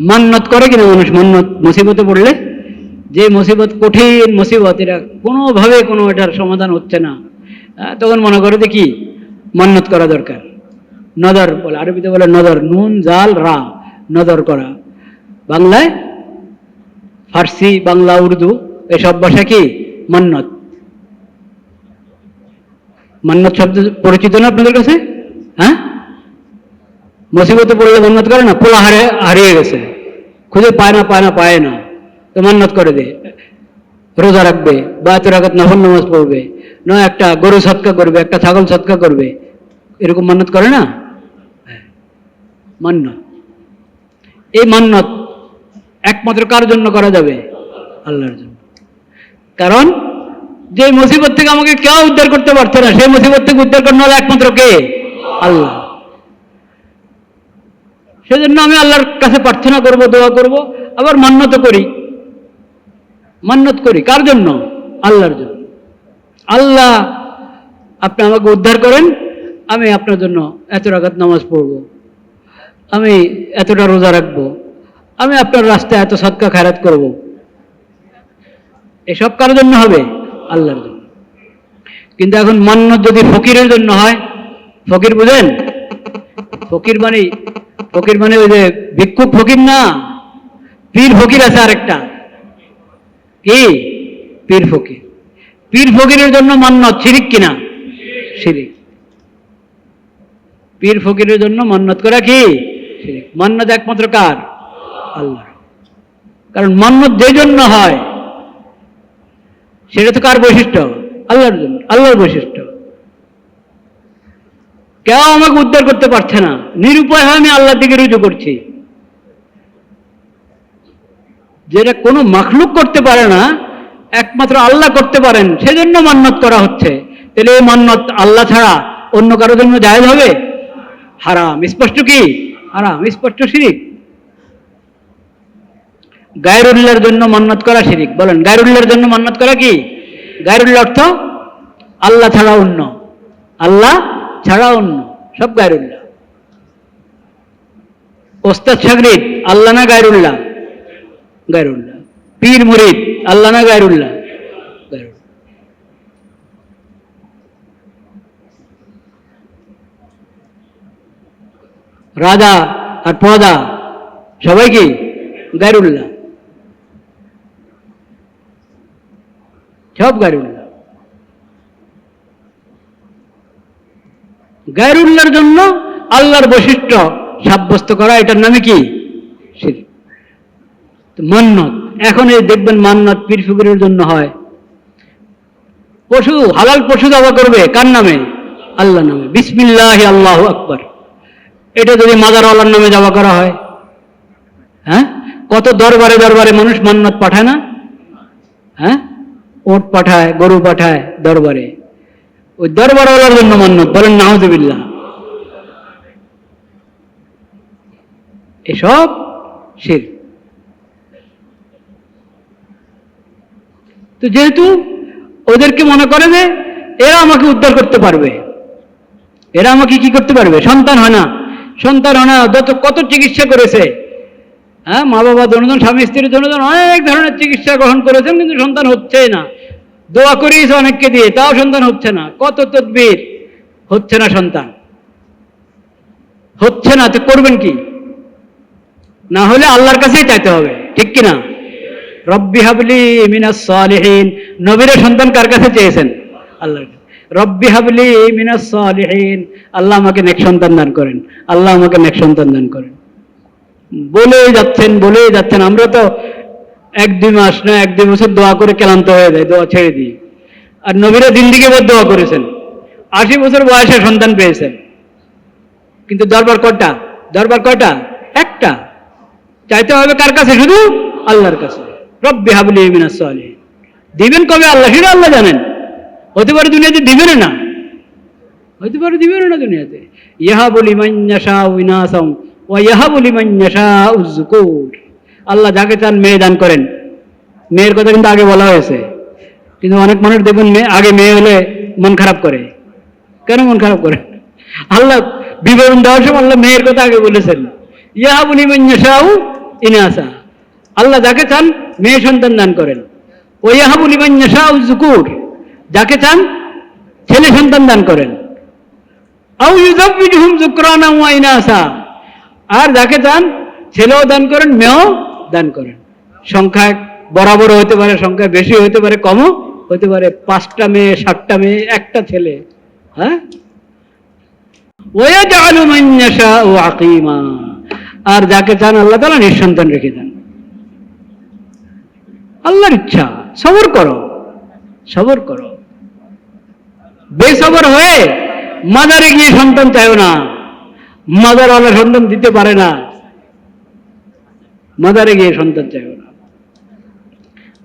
মান্নত করে কিনা মানুষ মান্নত, মুসিবতে পড়লে? যে মুসিবত কঠিন মুসিবত, এটা কোনোভাবে কোনো এটার সমাধান হচ্ছে না। তখন মনে করে কি? মান্নত করা দরকার। নদর বলে, আরবিতে বলে নদর, নুন, জাল, রা, নদর করা। বাংলায় ফার্সি, বাংলা, উর্দু, এসব ভাষা কি? মান্নত। মান্নত শব্দ পরিচিত না আপনাদের কাছে? হ্যাঁ? মুসিবতে পড়লে মন্নত করে না? পোলা হারে হারিয়ে গেছে। খুঁজে পায় না পায় না পায় না। তো মান্নত করে দে। রোজা রাখবে বা এত রাখাত নফল নামাজ পড়বে। নয় একটা গরু সৎকা করবে একটা ছাগল সৎকা করবে। এরকম মান্নত করে না? হ্যাঁ, মান্নত। এই মান্নত একমাত্র কার জন্য করা যাবে? আল্লাহর জন্য। কারণ যে মুসিবত থেকে আমাকে কেউ উদ্ধার করতে পারছে না সেই মুসিবত থেকে উদ্ধার হলো একমাত্র কে? আল্লাহ। সেজন্য আমি আল্লাহর কাছে প্রার্থনা করব, দোয়া করব, আবার মান্যত করি। মান্যত করি। কার জন্য? আল্লাহর জন্য। আল্লাহ আপনি আমাকে উদ্ধার করেন, আমি আপনার জন্য এত রাগাত নামাজ পড়ব। আমি এতটা রোজা রাখব। আমি আপনার রাস্তায় এত সৎকা খায়রাত করব। এসব কার জন্য হবে? আল্লাহর জন্য। কিন্তু এখন মান্যত যদি ফকিরের জন্য হয়, ফকির বুঝেন? ফকির মানে ফকির মানে ওই যে ভিক্ষুক ফকির না? পীর ফকির আছে আরেকটা। কি? পীর ফকির। পীর ফকিরের জন্য মান্যত শিরিক কিনা শিরিক। পীর ফকিরের জন্য মান্যত করা কি? শিরিক। একমাত্র কার? আল্লাহ। কারণ মান্যত যে জন্য হয়, সেটা তো কার বৈশিষ্ট্য? আল্লাহর জন্য, আল্লাহর বৈশিষ্ট্য। কেউ আমাকে উদ্ধার করতে পারছে না। নিরুপায় হয়ে আমি আল্লাহর দিকে রুজু করছি। যেটা কোনো মাখলুক করতে পারে না, একমাত্র আল্লাহ করতে পারেন, সেজন্য মান্যত করা হচ্ছে। তাহলে এই মান্যত আল্লাহ ছাড়া অন্য কারোর জন্য জায়েজ হবে? হারাম। স্পষ্ট কি? হারাম। স্পষ্ট শিরিক? গায়রুল্লাহর জন্য মান্যত করা শিরিক। বলেন, গায়রুল্লাহর জন্য মান্যত করা কি? গায়রুল্লাহ অর্থ আল্লাহ ছাড়া অন্য। আল্লাহ ছাড়া অন্য সব গায়রুল্লাহ। ওস্তাদ সাগরিদ, আল্লাহ না গায়রুল্লাহ? গায়রুল্লাহ। পীর মুরিদ, আল্লাহ না গায়রুল্লাহ। রাজা আর প্রদা সবাই কি? গায়রুল্লাহ। সব গায়রুল্লাহ। গায়রুল্লাহর জন্য আল্লাহর বৈশিষ্ট্য সাব্যস্ত করা, এটার নামে কি। মান্নত। এখন এই দেখবেন মান্নত পীর জন্য হয়। পশু, হালাল পশু দাবা করবে, কার নামে? আল্লাহ নামে। বিসমিল্লাহ আল্লাহ আকবর। এটা যদি মাজারওয়ালার নামে দাবা করা হয়। হ্যাঁ? কত দরবারে দরবারে মানুষ মান্নত পাঠায় না? হ্যাঁ? ওট পাঠায়, গরু পাঠায় দরবারে। ওই দরবারওয়ালার জন্য মান্নত বলেন নাহজুবিল্লাহ এসব শির। তো যেহেতু ওদেরকে মনে করে যে এরা আমাকে উদ্ধার করতে পারবে, এরা আমাকে কি করতে পারবে? সন্তান হয় না, সন্তান হয় না, যত কত চিকিৎসা করেছে। হ্যাঁ মা বাবা দুজন স্বামী স্ত্রীর দুজন অনেক ধরনের চিকিৎসা গ্রহণ করেছেন, কিন্তু সন্তান হচ্ছেই না। দোয়া করিয়েছে অনেককে দিয়ে, তাও সন্তান হচ্ছে না। কত তদবির, হচ্ছে না সন্তান। হচ্ছে না, তো করবেন কি? না হলে আল্লাহর কাছেই চাইতে হবে, ঠিক কি না রব্বি হাবলি মিনাস সালিহিন। নবীর সন্তান কার কাছে চেয়েছেন? আল্লাহর। রব্বি হাবলি মিনাস সালিহিন। আল্লাহ আমাকে নেক সন্তান দান করেন। আল্লাহ আমাকে নেক সন্তান দান করেন। বলেই যাচ্ছেন বলেই যাচ্ছেন। আমরা তো এক দুই মাস না এক দুই বছর দোয়া করে ক্লান্ত হয়ে যায়, দোয়া ছেড়ে দিই। আর নবীরা জিন্দিগি ভর দোয়া করেছেন। আশি বছর বয়সে সন্তান পেয়েছেন। কিন্তু দরবার কটা দরবার কয়টা? একটা। চাইতে হবে কার কাছে? শুধু আল্লাহর কাছে। রব্বি হাবলি মিনাস দিবেন কবে আল্লাহ? সেটা আল্লাহ জানেন। হতে পারে দুনিয়াতে দিবেন না। হতে পারে দিবেন না দুনিয়াতে। ইহা বলি মান্যাসা উইনাসম ও ইহা বলি মান্যাসা উজ্জুকুর আল্লাহ যাকে চান মেয়ে দান করেন। মেয়ের কথা কিন্তু আগে বলা হয়েছে। কিন্তু অনেক মানুষ দেখবেন মেয়ে, আগে মেয়ে হলে মন খারাপ করে। কেন মন খারাপ করে? আল্লাহ বিবরণ দেওয়ার সময় আল্লাহ মেয়ের কথা আগে বলেছেন। ইহা বলি মান্যাসাউ ইনাসা। আল্লাহ যাকে চান মেয়ে সন্তান দান করেন। ওয়াহাবুল ইমান ইয়াশা জুকুর যাকে চান ছেলে সন্তান দান করেন। আউ ইউজাব্বিজুহুম যুকরানা ওয়া ইনাসা। আর যাকে চান ছেলেও দান করেন, মেয়েও দান করেন। সংখ্যায় বরাবর হতে পারে সংখ্যায় বেশি হতে পারে, কমও হতে পারে। পাঁচটা মেয়ে, সাতটা মেয়ে, একটা ছেলে হ্যাঁ? ইয়াশাউ আকিমা। আর যাকে চান আল্লাহ তাআলা নিঃসন্তান রেখে দেন। আল্লাহর ইচ্ছা, সবর করো সবর করো। বেসবর হয়ে মাদারে গিয়ে সন্তান চাইও না। মাজারওয়ালা সন্তান দিতে পারে না। মাজারে গিয়ে সন্তান চাইও না।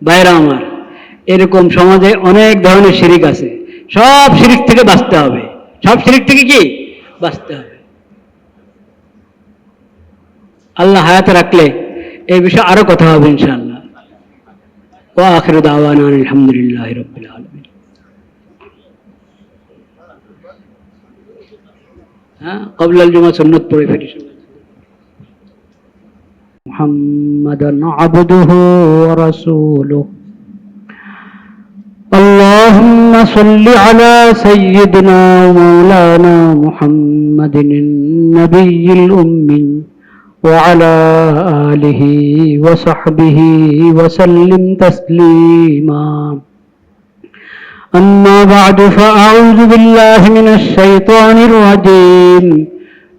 বাইরা আমার, এরকম সমাজে অনেক ধরনের শিরিক আছে। সব শিরিক থেকে বাঁচতে হবে। সব শিরিক থেকে কি? বাঁচতে হবে। আল্লাহ হায়াতে রাখলে এই বিষয়ে আরও কথা হবে ইনশাআল্লাহ। ওয়া আখিরু দাওয়ানা আলহামদুলিল্লাহি হ্যাঁ কবলাল জুমা সুন্নত পড়ে ফেলি محمدا عبده ورسوله. اللهم صل على سيدنا ومولانا محمد النبي الأمي وعلى آله وصحبه وسلم تسليما. أما بعد فأعوذ بالله من الشيطان الرجيم.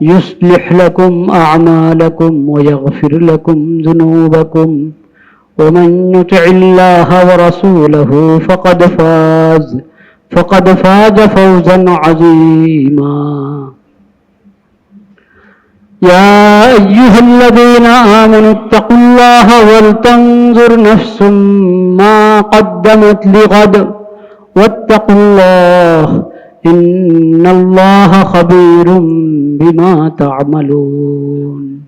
يصلح لكم أعمالكم ويغفر لكم ذنوبكم. ومن يطع الله ورسوله فقد فاز فقد فاز فوزا عظيما. يا أيها الذين آمنوا اتقوا الله ولتنظر نفس ما قدمت لغد واتقوا الله إن الله خبير بما تعملون.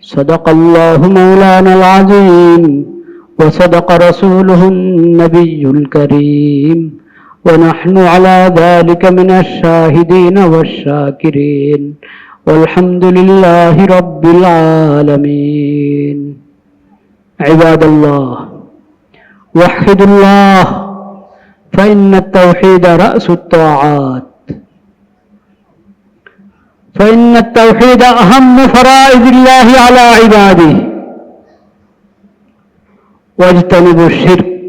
صدق الله مولانا العظيم وصدق رسوله النبي الكريم. ونحن على ذلك من الشاهدين والشاكرين. والحمد لله رب العالمين. عباد الله وحدوا الله فإن التوحيد رأس الطاعات. فإن التوحيد أهم فرائض الله على عباده. واجتنبوا الشرك.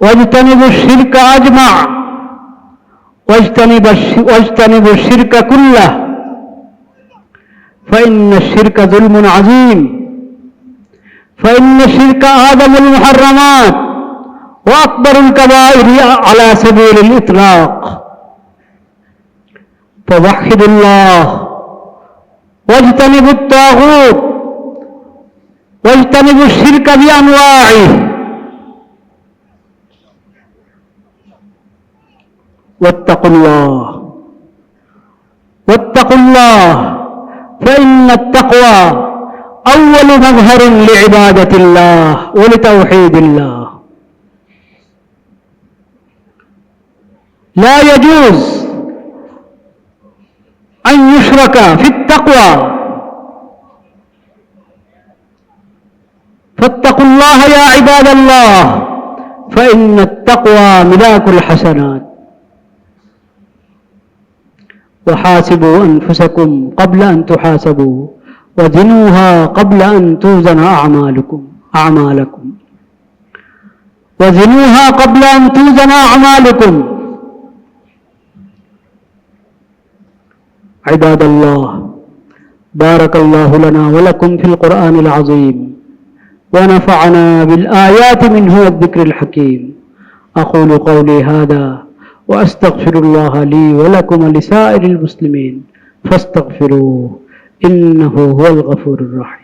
واجتنبوا الشرك أجمع. واجتنبوا الشرك كله. فإن الشرك ظلم عظيم. فإن الشرك أعظم المحرمات. وأكبر الكبائر على سبيل الإطلاق. فوحدوا الله. واجتنبوا الطاغوت. واجتنبوا الشرك بأنواعه. واتقوا الله. واتقوا الله. فإن التقوى أول مظهر لعبادة الله ولتوحيد الله. لا يجوز أن يشرك في التقوى. فاتقوا الله يا عباد الله فإن التقوى ملاك الحسنات. وحاسبوا أنفسكم قبل أن تحاسبوا وزنوها قبل أن توزن أعمالكم أعمالكم. وزنوها قبل أن توزن أعمالكم. عباد الله بارك الله لنا ولكم في القرآن العظيم ونفعنا بالآيات منه والذكر الحكيم. أقول قولي هذا وأستغفر الله لي ولكم ولسائر المسلمين فاستغفروه إنه هو الغفور الرحيم.